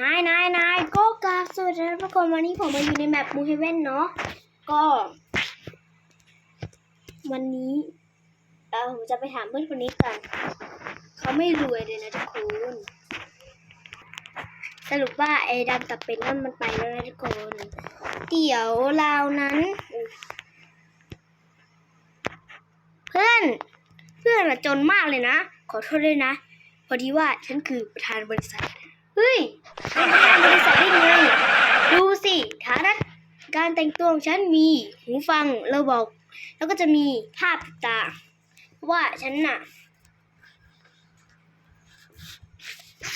นายนายนายก็กราบสวัสดีทุกคนวันนี้ผมมาอยู่ในแมปมูเฮเว่นเนาะก็ วันนี้เออผมจะไปถามเพื่อนคนนี้กันเขาไม่รวยเลยนะทุกคนสรุปว่าไอ้ดำกับเป็นนั่นมันไปแล้วนะทุกคนเดี๋ยวเรานั้น เพื่อน เพื่อนอะจนมากเลยนะ ขอโทษด้วยนะ พอดีว่าฉันคือประธานบริษัท เฮ้ยเป็นประธานบริษัทได้ไงดูสิฐานะ การแต่งตัวของฉันมีหูฟังเระบอก แล้วก็จะมีภาพติดตา เพราะว่าฉันน่ะ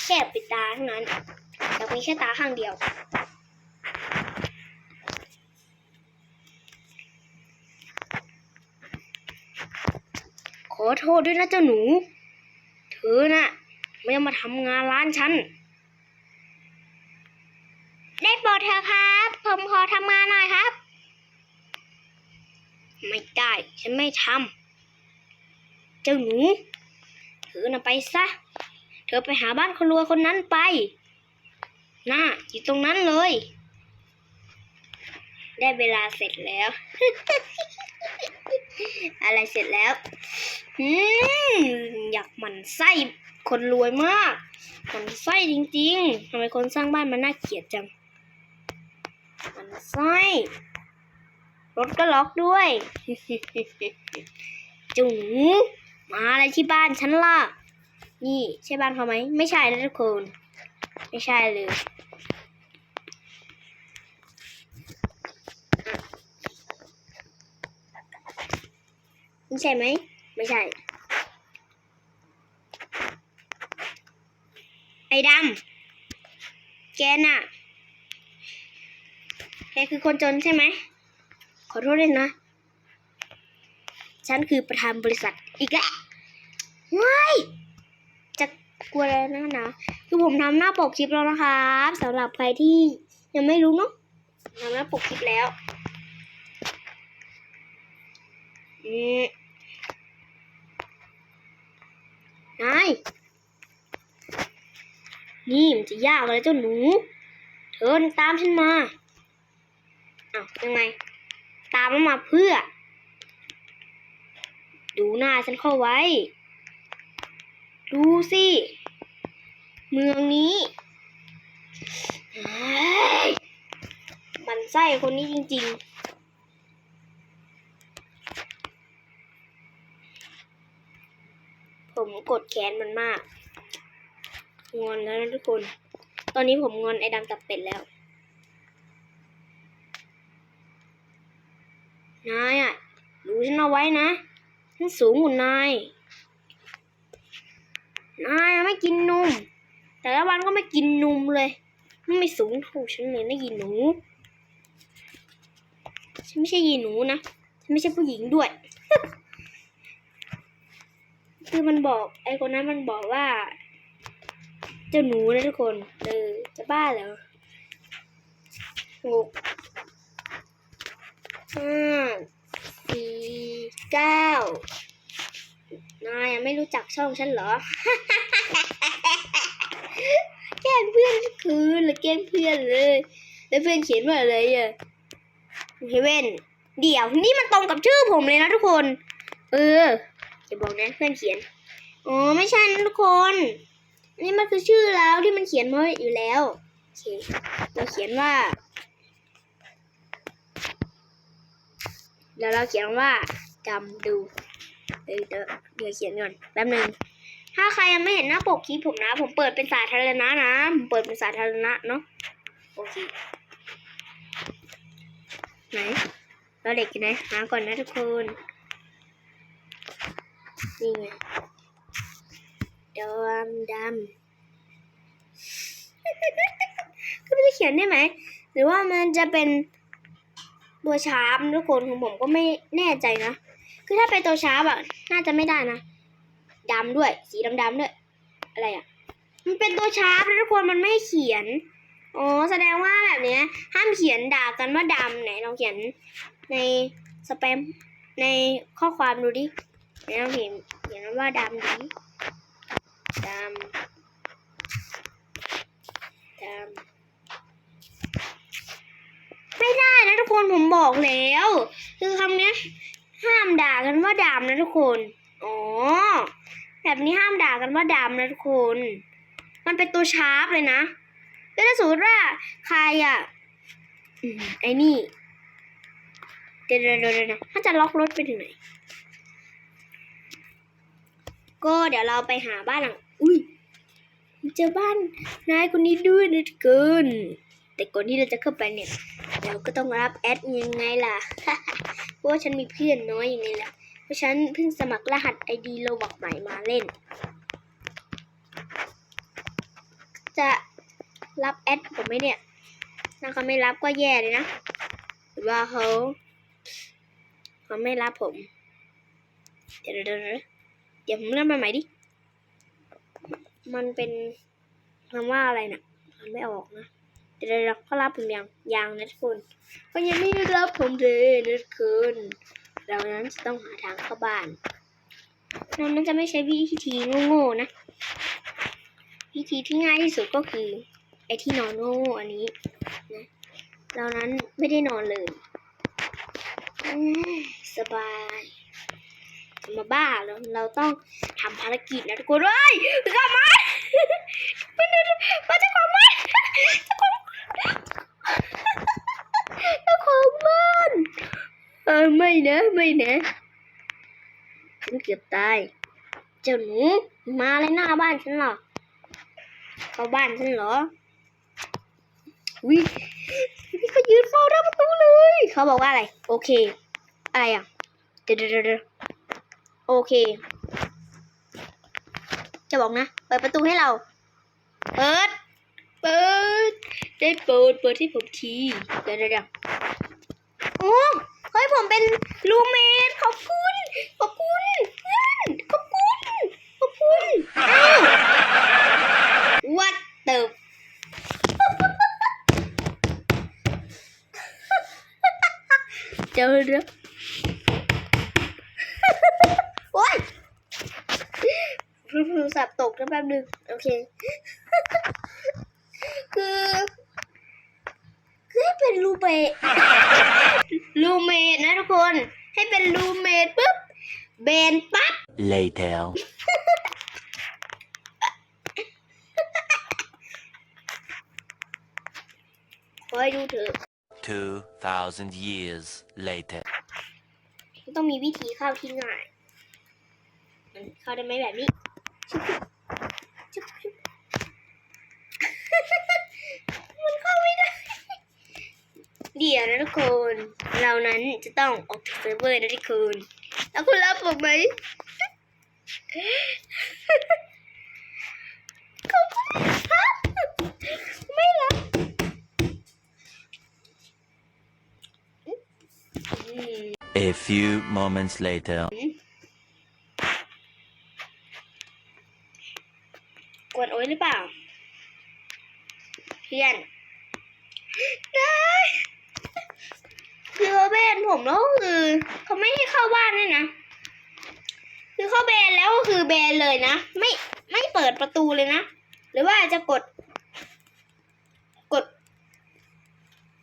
แค่ปิดตาเท่านั้นแต่มีแค่ตาข้างเดียว ขอโทษด้วยนะเจ้าหนู เธอน่ะ ไม่ต้องมาทำงานร้านฉัน ได้โปรดเธอะครับ ผมข อทำงานหน่อยครับ ไม่ได้ ฉันไม่ทำเจ้าหนูเธอน่ะไปซะ เธอไปหาบ้านคนรวยคนนั้นไป น่าอยู่ตรงนั้นเลย ได้เวลาเสร็จแล้ว อะไรเสร็จแล้วอืมอยากหมันไส้คนรวยมากหมันไส้จริงๆทำไมคนสร้างบ้านมันน่าเกลียดจัง หมันไส้รถก็ล็อกด้วย จุ๋งมาอะไรที่บ้านฉันล่ะ นี่ใช่บ้านเขาไหม ไม่ใช่นะทุกคน ไม่ใช่เลยไม่ใช่ไหม ไม่ใช่ ไอ้ดำ แกน่ะ กคือคนจนใช่ไหม ขอโทษด้วยนะ ฉันคือประธานบริษัทอีกแล้วว้ายจะกลัวอะไรนะนะ คือผมทำหน้าปกคลิปแล้วนะครับสำหรับใครที่ยังไม่รู้เนาะทำหน้าปกคลิปแล้วอืมนายนี่มันจะยากเลยเจ้าหนู เธอตามฉันมา อ้าวยังไง ตามมันมาเพื่อ ดูหน้าฉันเข้าไว้ ดูสิ เมืองนี้มันไส้คนนี้จริง ๆผมกดแค้นมันมาก งอนแล้วนะทุกคน ตอนนี้ผมงอนไอ้ดำตับเป็ดแล้ว นายอะ ดูฉันเอาไว้นะ ฉันสูงกว่านาย นายไม่กินนม แต่ละวันก็ไม่กินนมเลย ไม่สูงเท่าฉันเลยนะยีหนู ฉันไม่ใช่ยีหนูนะ ฉันไม่ใช่ผู้หญิงด้วย คือมันบอก ไอ้คนนั้นมันบอกว่า เจ้าหนูนะทุกคน เออ จะบ้าเหรอ งก ห้าสี่เก้านายยังไม่รู้จักช่องฉันเหรอ แกล้งเพื่อนคืนเลยแกล้งเพื่อนเลย แล้วเพื่อนเขียนว่าอะไรอะเฮเว่นเดี๋ยวนี่มันตรงกับชื่อผมเลยนะทุกคน เอออย่าบอกนะเพื่อนเขียนอ๋อไม่ใช่นะทุกคนนนี้มันคือชื่อแล้วที่มันเขียนมาอยู่แล้วโอเคเราเขียนว่า เดี๋ยวเราเขียนว่าจำดูเดี๋ยวเดี๋ยวเขียนก่อนแป๊บหนึงถ้าใครยังไม่เห็นหน้าปกคลิปผมนะ ผมเปิดเป็นสาธารณะนะผมเปิดเป็นสาธารณะเนาะโอเคไหนเราเด็กอยู่ไหนหาก่อนนะทุกคนนี่ไงดำดำก็ไม่ได้เขียนได้ไหม หรือว่ามันจะเป็น ตัวชาร์ปทุกคนของผมก็ไม่แน่ใจนะ คือถ้าเป็นตัวชาร์ปอะน่าจะไม่ได้นะดำด้วย สีดำดำๆด้วย อะไรอะมันเป็นตัวชาร์ปทุกคนมันไม่เขียนอ๋อแสดงว่าแบบเนี้ย ห้ามเขียนด่ากันว่าดำไหนลองเขียนในสแปมในข้อความดูดิไหนลองเขียนเขียนว่าดำดิดำดำ นผมบอกแล้ว คือคำนี้ห้ามด่ากันว่าดามนะทุกคนอ๋อแบบนี้ห้ามด่ากันว่าดามนะทุกคน มันเป็นตัวชาร์ปเลยนะแล้วถ้าสมมติว่าใครอะไอ้นี่เดี๋ยวเดี๋ยวเดี๋ยวเดี๋ยวนะถ้าจะล็อกรถไปถึงไหน ก็เดี๋ยวเราไปหาบ้านหลัง อุ้ยเจอบ้านนายคนนี้ด้วยนะทุกคน แต่ก่อนที่เราจะเข้าไปเนี่ย เราก็ต้องรับแอดยังไงล่ะ เพราะว่าฉันมีเพื่อนน้อยอย่างนี้แหละเพราะฉันเพิ่งสมัครรหัสไอดีโลบอกใหม่มาเล่น จะรับแอดผมไหมเนี่ยถ้าเขาไม่รับก็แย่เลยนะหรือว่าเขาเขาไม่รับผม เดี๋ยวเดี๋ยวเดี๋ยวผมเริ่มใหม่ดิ มันเป็นคำว่าอะไรน่ะมันไม่ออกนะ เดี๋ยวเดี๋ยวเดี๋ยวเขารับผมยังยังนะทุกคนเขายังไม่รับผมเลยนะทุกคนเรานั้นจะต้องหาทางเข้าบ้านเรานั้นจะไม่ใช้วิธีโง่ๆนะ วิธีที่ง่ายที่สุดก็คือไอ้ที่นอนโง่อันนี้นะเรานั้นไม่ได้นอนเลยสบายมาบ้าแล้วเราต้องทำภารกิจนะทุกคนเฮ้ยกลับมามันมันจะของมันจะของจะของมันเออไม่ นะไม่นะฉันเกือบตาย เจ้าหนูมาเลยหน้าบ้านฉันหรอเข้าบ้านฉันเหรอวิพี่เขายืนเฝ้าหน้าประตูเลย เขาบอกว่าอะไร โอเค อะไรอะเดี๋ยวเดี๋ยวเดี๋ยวโอเค จะบอกนะ เปิดประตูให้เรา เปิด เปิด ได้เปิด เปิดให้ผมที เดี๋ยวเดี๋ยวเดี๋ยวโอ้ เฮ้ยผมเป็นรูเมทขอบคุณขอบคุณเพื่อนขอบคุณขอบคุณอ้าว What the เดี๋ยวเดี๋ยวโอ๊ยโทรศัพท์ตกแล้วแป๊บนึง โอเค คือ คือเป็นรูเมทรู เมทนะทุกคน ให้เป็นรูเมทปุ๊บเบนปั๊บ Later. ขอให้ดูเถอะ 2,000 years later. มันต้องมีวิธีเข้าที่ง่ายอืมเข้าได้ไหมแบบนี้ชุบชุบมันเข้าไม่ได้ เดี๋ยวนะทุกคน เรานั้นจะต้องออกจากเซิร์ฟเวอร์นะทุกคน แล้วคุณรับผมไหมขอบคุณครับไม่รับอืม A few moments later. กวนโอ้ยหรือเปล่า เพื่อนได้ คือเขาแบนผมแล้วก็คือเขาไม่ให้เข้าบ้านด้วยนะ คือเขาแบนแล้วก็คือแบนเลยนะ ไม่ไม่เปิดประตูเลยนะ หรือว่าจะกด กด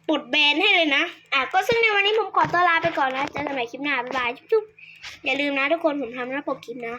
ปลดแบนให้เลยนะ อะก็ซึ่งในวันนี้ผมขอตัวลาไปก่อนนะเจอกันใหม่คลิปหน้าบ๊ายบาย จุ๊บๆอย่าลืมนะทุกคนผมทำหน้าปกคลิปนะ